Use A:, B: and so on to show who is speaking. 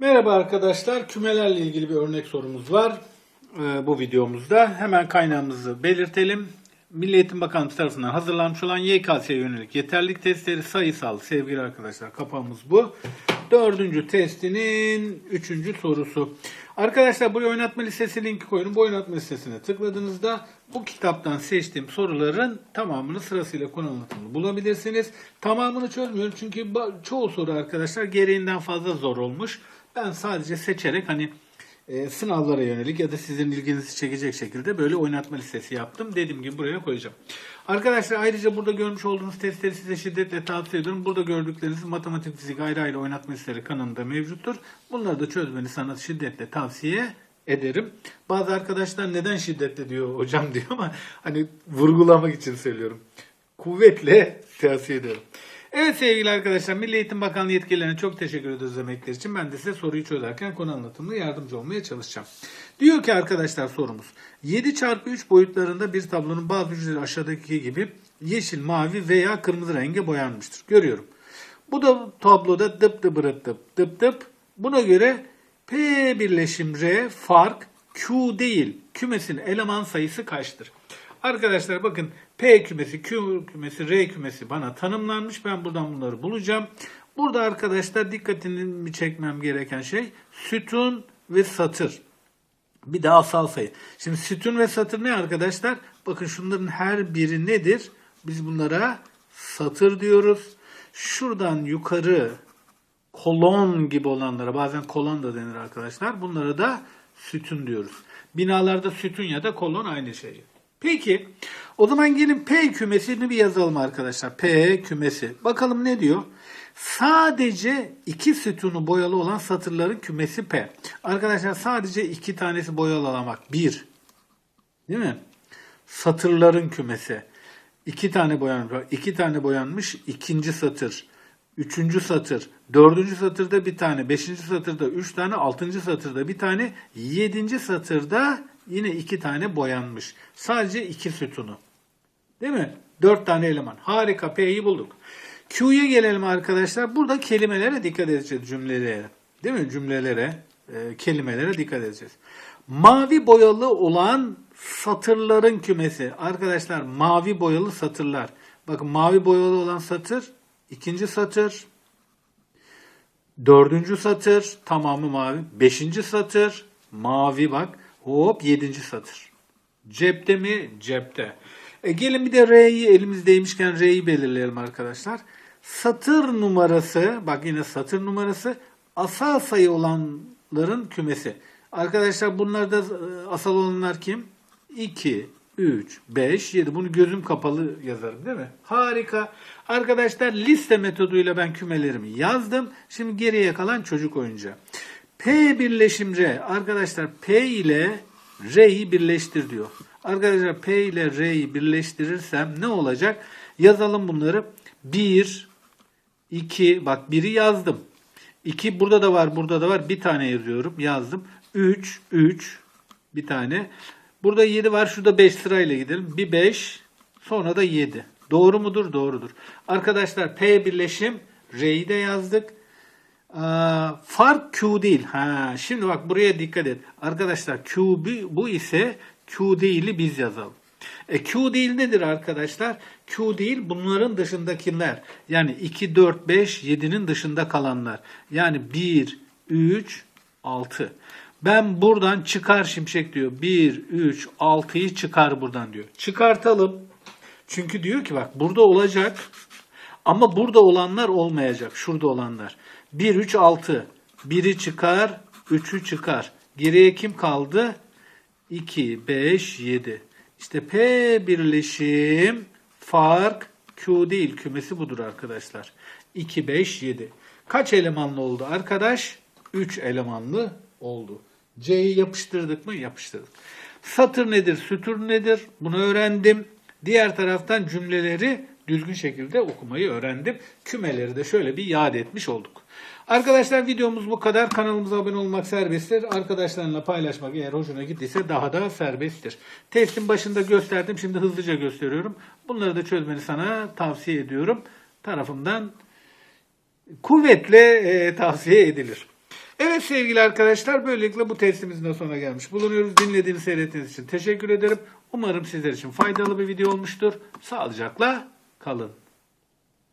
A: Merhaba arkadaşlar. Kümelerle ilgili bir örnek sorumuz var e, bu videomuzda. Hemen kaynağımızı belirtelim. Milli Eğitim Bakanlığı tarafından hazırlanmış olan YKS'ye yönelik yeterlilik testleri sayısal sevgili arkadaşlar kapağımız bu. Dördüncü testinin üçüncü sorusu. Arkadaşlar buraya oynatma listesi linki koyun. Bu oynatma listesine tıkladığınızda bu kitaptan seçtiğim soruların tamamını sırasıyla konu anlatımını bulabilirsiniz. Tamamını çözmüyorum çünkü çoğu soru arkadaşlar gereğinden fazla zor olmuş. Ben sadece seçerek hani e, sınavlara yönelik ya da sizin ilginizi çekecek şekilde böyle oynatma listesi yaptım. Dediğim gibi buraya koyacağım. Arkadaşlar ayrıca burada görmüş olduğunuz testleri size şiddetle tavsiye ediyorum. Burada gördükleriniz matematik, fizik ayrı ayrı oynatma listeleri kanalında mevcuttur. Bunları da çözmeni sana şiddetle tavsiye ederim. Bazı arkadaşlar neden şiddetle diyor hocam diyor ama hani vurgulamak için söylüyorum. Kuvvetle tavsiye ederim. Evet sevgili arkadaşlar Milli Eğitim Bakanlığı yetkililerine çok teşekkür ediyoruz emekleri için. Ben de size soruyu çözerken konu anlatımında yardımcı olmaya çalışacağım. Diyor ki arkadaşlar sorumuz 7 çarpı 3 boyutlarında bir tablonun bazı hücreleri aşağıdaki gibi yeşil, mavi veya kırmızı renge boyanmıştır. Görüyorum. Bu da tabloda dıp dıp dıp dıp dıp dıp. Buna göre P birleşim R fark Q değil. Kümesin eleman sayısı kaçtır? Arkadaşlar bakın P kümesi, Q kümesi, R kümesi bana tanımlanmış. Ben buradan bunları bulacağım. Burada arkadaşlar dikkatini çekmem gereken şey sütun ve satır. Bir de asal sayı. Şimdi sütun ve satır ne arkadaşlar? Bakın şunların her biri nedir? Biz bunlara satır diyoruz. Şuradan yukarı kolon gibi olanlara bazen kolon da denir arkadaşlar. Bunlara da sütun diyoruz. Binalarda sütun ya da kolon aynı şey. Peki o zaman gelin P kümesini bir yazalım arkadaşlar. P kümesi. Bakalım ne diyor? Sadece iki sütunu boyalı olan satırların kümesi P. Arkadaşlar sadece iki tanesi boyalı olan. Bir. Değil mi? Satırların kümesi. İki tane boyanmış. İki tane boyanmış. ikinci satır. Üçüncü satır. Dördüncü satırda bir tane. Beşinci satırda üç tane. Altıncı satırda bir tane. Yedinci satırda yine iki tane boyanmış. Sadece iki sütunu. Değil mi? Dört tane eleman. Harika. P'yi bulduk. Q'ya gelelim arkadaşlar. Burada kelimelere dikkat edeceğiz cümlelere. Değil mi? Cümlelere, e, kelimelere dikkat edeceğiz. Mavi boyalı olan satırların kümesi. Arkadaşlar mavi boyalı satırlar. Bakın mavi boyalı olan satır, ikinci satır, dördüncü satır, tamamı mavi. Beşinci satır, mavi bak. Hop yedinci satır. Cepte mi? Cepte. E gelin bir de R'yi elimizdeymişken R'yi belirleyelim arkadaşlar. Satır numarası, bak yine satır numarası asal sayı olanların kümesi. Arkadaşlar bunlarda e, asal olanlar kim? 2, 3, 5, 7. Bunu gözüm kapalı yazarım değil mi? Harika. Arkadaşlar liste metoduyla ben kümelerimi yazdım. Şimdi geriye kalan çocuk oyuncağı. P birleşim R. Arkadaşlar P ile R'yi birleştir diyor. Arkadaşlar P ile R'yi birleştirirsem ne olacak? Yazalım bunları. 1, 2, bak 1'i yazdım. 2 burada da var, burada da var. Bir tane yazıyorum, yazdım. 3, 3, bir tane. Burada 7 var, şurada 5 sırayla gidelim. Bir 5, sonra da 7. Doğru mudur? Doğrudur. Arkadaşlar P birleşim, R'yi de yazdık. Aa, fark Q değil. Ha, şimdi bak buraya dikkat et. Arkadaşlar Q bu ise Q değil'i biz yazalım. E, Q değil nedir arkadaşlar? Q değil bunların dışındakiler. Yani 2, 4, 5, 7'nin dışında kalanlar. Yani 1, 3, 6. Ben buradan çıkar şimşek diyor. 1, 3, 6'yı çıkar buradan diyor. Çıkartalım. Çünkü diyor ki bak burada olacak. Ama burada olanlar olmayacak. Şurada olanlar. 1, 3, 6. 1'i çıkar, 3'ü çıkar. Geriye kim kaldı? 2, 5, 7. İşte P birleşim fark Q değil kümesi budur arkadaşlar. 2, 5, 7. Kaç elemanlı oldu arkadaş? 3 elemanlı oldu. C'yi yapıştırdık mı? Yapıştırdık. Satır nedir? Sütur nedir? Bunu öğrendim. Diğer taraftan cümleleri düzgün şekilde okumayı öğrendim. Kümeleri de şöyle bir yad etmiş olduk. Arkadaşlar videomuz bu kadar. Kanalımıza abone olmak serbesttir. Arkadaşlarınla paylaşmak eğer hoşuna gittiyse daha da serbesttir. Testin başında gösterdim. Şimdi hızlıca gösteriyorum. Bunları da çözmeni sana tavsiye ediyorum. Tarafımdan kuvvetle e, tavsiye edilir. Evet sevgili arkadaşlar böylelikle bu testimizin de sonuna gelmiş bulunuyoruz. Dinlediğiniz seyrettiğiniz için teşekkür ederim. Umarım sizler için faydalı bir video olmuştur. Sağlıcakla kalın.